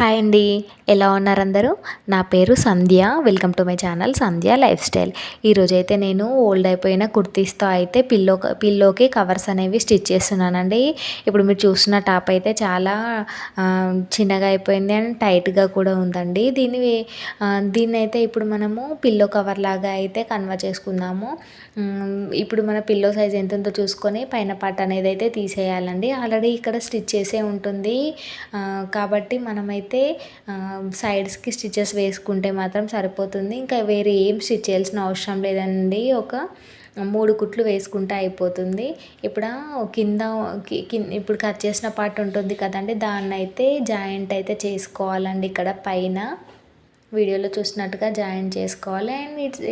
Hi అండి. ఎలా ఉన్నారు అందరూ? నా పేరు Sandhya. Welcome to my channel Sandhya lifestyle ఈరోజైతే నేను ఓల్డ్ అయిపోయిన కుర్తీస్తో అయితే పిల్లో పిల్లోకి కవర్స్ అనేవి స్టిచ్ చేస్తున్నానండి. ఇప్పుడు మీరు చూస్తున్న టాప్ అయితే చాలా చిన్నగా అయిపోయింది అండ్ టైట్గా కూడా ఉందండి. దీన్ని దీన్ని అయితే ఇప్పుడు మనము పిల్లో కవర్ లాగా అయితే కన్వర్ట్ చేసుకుందాము. ఇప్పుడు మన పిల్లో సైజ్ ఎంతో చూసుకొని పైన పార్ట్ అనేది అయితే తీసేయాలండి. ఆల్రెడీ ఇక్కడ స్టిచ్ చేసే ఉంటుంది. కాబట్టి మనమైతే అయితే సైడ్స్కి స్టిచెస్ వేసుకుంటే మాత్రం సరిపోతుంది. ఇంకా వేరే ఏం స్టిచ్ చేయాల్సిన అవసరం లేదండి. ఒక మూడు కుట్లు వేసుకుంటే అయిపోతుంది. ఇప్పుడు కింద ఇప్పుడు కట్ చేసిన పార్ట్ ఉంటుంది కదండి. దాన్ని అయితే జాయింట్ అయితే చేసుకోవాలండి ఇక్కడ పైన. వీడియోలో చూసినట్టుగా జాయిన్ చేసుకోవాలి. అండ్ ఇట్స్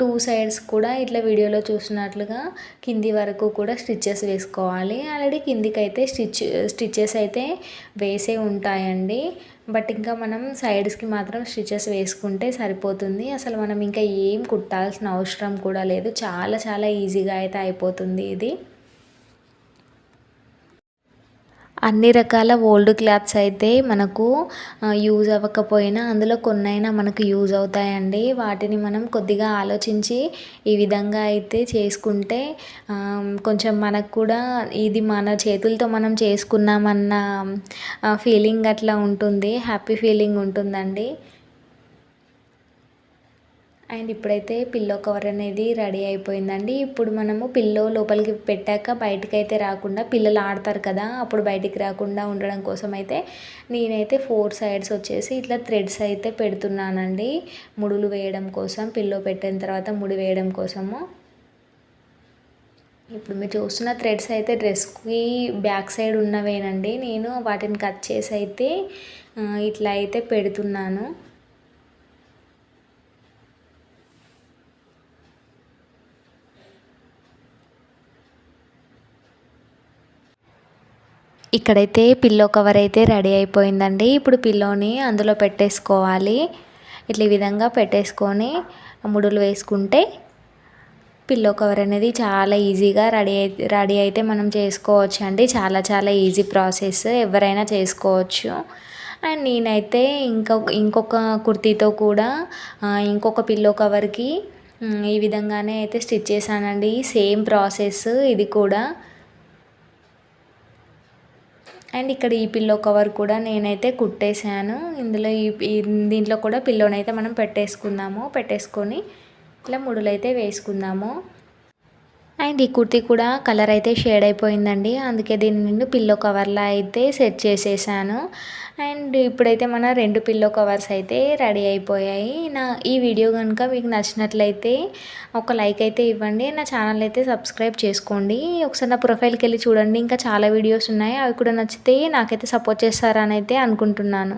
టూ సైడ్స్ కూడా ఇట్లా వీడియోలో చూసినట్లుగా కింది వరకు కూడా స్టిచ్చెస్ వేసుకోవాలి. ఆల్రెడీ కిందికి అయితే స్టిచ్ స్టిచ్చెస్ అయితే వేసే ఉంటాయండి. బట్ ఇంకా మనం సైడ్స్కి మాత్రం స్టిచెస్ వేసుకుంటే సరిపోతుంది. అసలు మనం ఇంకా ఏం కుట్టాల్సిన అవసరం కూడా లేదు. చాలా చాలా ఈజీగా అయితే అయిపోతుంది ఇది. అన్ని రకాల ఓల్డ్ క్లాత్స్ అయితే మనకు యూజ్ అవ్వకపోయినా అందులో కొన్నైనా మనకు యూజ్ అవుతాయండి. వాటిని మనం కొద్దిగా ఆలోచించి ఈ విధంగా అయితే చేసుకుంటే కొంచెం మనకు కూడా ఇది మన చేతులతో మనం చేసుకున్నామన్న ఫీలింగ్ అట్లా ఉంటుంది. హ్యాపీ ఫీలింగ్ ఉంటుందండి. అండ్ ఇప్పుడైతే పిల్లో కవర్ అనేది రెడీ అయిపోయిందండి. ఇప్పుడు మనము పిల్లో లోపలికి పెట్టాక బయటకు అయితే రాకుండా పిల్లలు ఆడతారు కదా అప్పుడు బయటికి రాకుండా ఉండడం కోసం అయితే నేనైతే ఫోర్ సైడ్స్ వచ్చేసి ఇట్లా థ్రెడ్స్ అయితే పెడుతున్నానండి. ముడులు వేయడం కోసం పిల్లో పెట్టిన తర్వాత ముడి వేయడం కోసము. ఇప్పుడు మీరు చూస్తున్న థ్రెడ్స్ అయితే డ్రెస్కి బ్యాక్ సైడ్ ఉన్నవేనండి. నేను వాటిని కట్ చేసి అయితే ఇట్లా అయితే పెడుతున్నాను. ఇక్కడైతే పిల్లో కవర్ అయితే రెడీ అయిపోయిందండి. ఇప్పుడు పిల్లోని అందులో పెట్టేసుకోవాలి. ఇట్లా ఈ విధంగా పెట్టేసుకొని ముడులు వేసుకుంటే పిల్లో కవర్ అనేది చాలా ఈజీగా రెడీ అయితే రెడీ అయితే మనం చేసుకోవచ్చు అండి. చాలా చాలా ఈజీ ప్రాసెస్ ఎవరైనా చేసుకోవచ్చు. అండ్ నేనైతే ఇంకొక ఇంకొక కుర్తీతో కూడా ఇంకొక పిల్లో కవర్కి ఈ విధంగానే అయితే స్టిచ్ చేశానండి. సేమ్ ప్రాసెస్ ఇది కూడా. అండ్ ఇక్కడ ఈ పిల్లో కవర్ కూడా నేనైతే కుట్టేశాను. ఇందులో ఈ దీంట్లో కూడా పిల్లోనైతే మనం పెట్టేసుకుందాము. పెట్టేసుకొని ఇట్లా ముడులైతే వేసుకుందాము. అండ్ ఈ కుర్తీ కూడా కలర్ అయితే షేడ్ అయిపోయిందండి. అందుకే దీని నుండి పిల్లో కవర్లా అయితే సెట్ చేసేసాను. అండ్ ఇప్పుడైతే మన రెండు పిల్లో కవర్స్ అయితే రెడీ అయిపోయాయి. నా ఈ వీడియో కనుక మీకు నచ్చినట్లయితే ఒక లైక్ అయితే ఇవ్వండి. నా ఛానల్ అయితే సబ్స్క్రైబ్ చేసుకోండి. ఒకసారి నా ప్రొఫైల్కి వెళ్ళి చూడండి. ఇంకా చాలా వీడియోస్ ఉన్నాయి. అవి కూడా నచ్చితే నాకైతే సపోర్ట్ చేస్తారని అయితే అనుకుంటున్నాను.